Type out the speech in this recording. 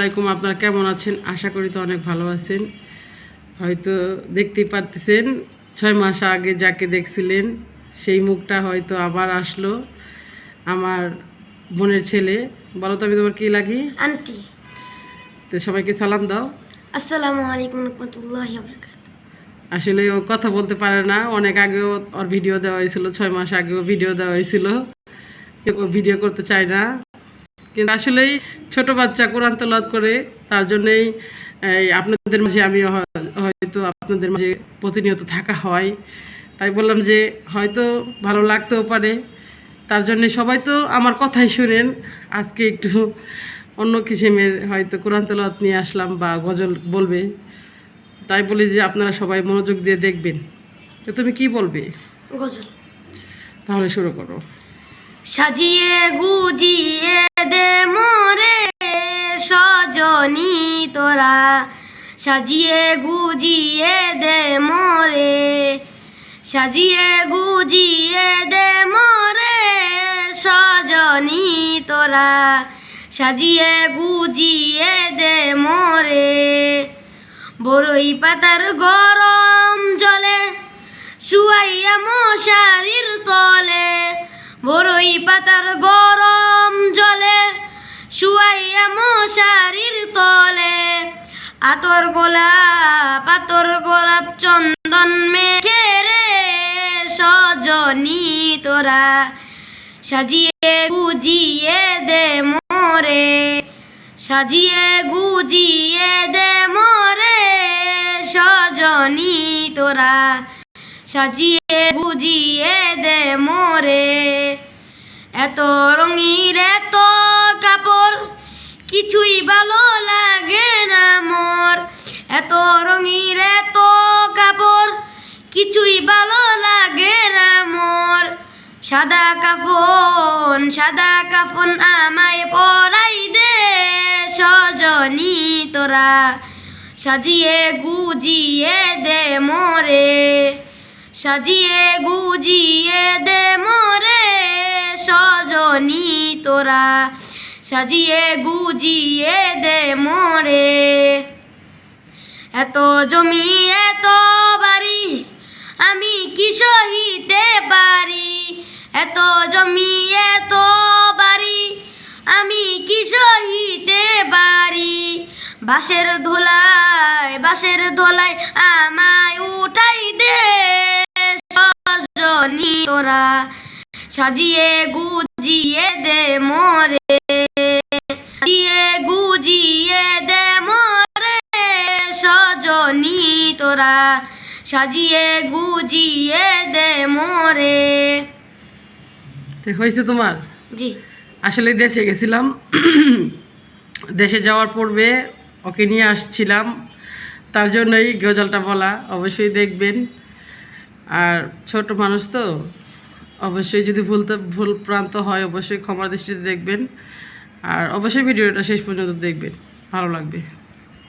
আসসালামাইকুম আপনারা কেমন আছেন? আশা করি তো অনেক ভালো আছেন। হয়তো দেখতেই পারতেছেন ছয় মাস আগে যাকে দেখছিলেন সেই মুখটা হয়তো আবার আসলো আমার বোনের ছেলে। বলো তো আমি তোমার কী লাগি? আন্টি। তো সবাইকে সালাম দাও। আসসালামু আলাইকুম রহমতুল্লাহ আসলে ও কথা বলতে পারে না। অনেক আগেও ওর ভিডিও দেওয়া হয়েছিল ছয় মাস আগেও ভিডিও দেওয়া হয়েছিল। ভিডিও করতে চায় না। কিন্তু আসলেই ছোট বাচ্চা কোরআন তেলাওয়াত করে তার জন্যই এই আপনাদের মাঝে আমি হয়- হয়তো আপনাদের মাঝে প্রতিনিয়ত থাকা হয়। তাই বললাম যে হয়তো ভালো লাগতেও পারে। তার জন্যে সবাই তো আমার কথাই শুনেন। আজকে একটু অন্য কিসিমের হয়তো কোরআন তেলাওয়াত নিয়ে আসলাম বা গজল বলবে। তাই বলি যে আপনারা সবাই মনোযোগ দিয়ে দেখবেন। তো তুমি কি বলবে? গজল। তাহলে শুরু করো। সাজিয়ে গুজিয়ে দে মোরে সজনী তোরা, সাজিয়ে গুজিয়ে দে মোরে, সাজিয়ে গুজিয়ে দে মোরে সজনী তোরা, সাজিয়ে গুজিয়ে দে মোরে। বড়ই পাতার গরম জলে, শুয়াইয়া মশারির তলে বড়ই পাতার গরম শুয়াইয়া মশারির তলে। আতর গোলাপ আতর গোলাপ চন্দন মেখে রে সজনী তোরা। সাজিয়ে গুজিয়ে দে মোরে, সাজিয়ে গুজিয়ে দে মোরে সজনী তোরা। সাজিয়ে গুজিয়ে দে মোরে, এত রঙির এত কিছুই ভালো লাগে না মোর। এত রঙির এত কাপড়, কিছুই ভালো লাগে না মোর। সাদা কাফন সাদা কাফন আমায় পরাই দে সজনী তোরা। সাজিয়ে গুজিয়ে দে মোরে, সাজিয়ে গুজিয়ে দে মোরে সজনী তোরা। সাজিয়ে গুজিয়ে দে মরে। এত জমি, এত বাড়ি, আমি কি সহিতে পারি? এত জমি, এত বাড়ি, আমি কি সহিতে পারি? বাঁশের ধোলায় বাঁশের ধোলায় আমায় উঠাই দে সজনী তোরা। সাজিয়ে গুজিয়ে দে মোরে। তোরা সাজিয়ে গুজিয়ে দে মোরে। হয়েছে তোমার? জি। আসলে দেশে গেছিলাম। দেশে যাওয়ার পূর্বে ওকে নিয়ে আসছিলাম। তার জন্যই গজলটা বলা অবশ্যই দেখবেন। আর ছোট মানুষ তো অবশ্যই যদি ভুলতে ভুল প্রান্ত হয় অবশ্যই ক্ষমার দৃষ্টিতে দেখবেন। আর অবশ্যই ভিডিওটা শেষ পর্যন্ত দেখবেন। ভালো লাগবে।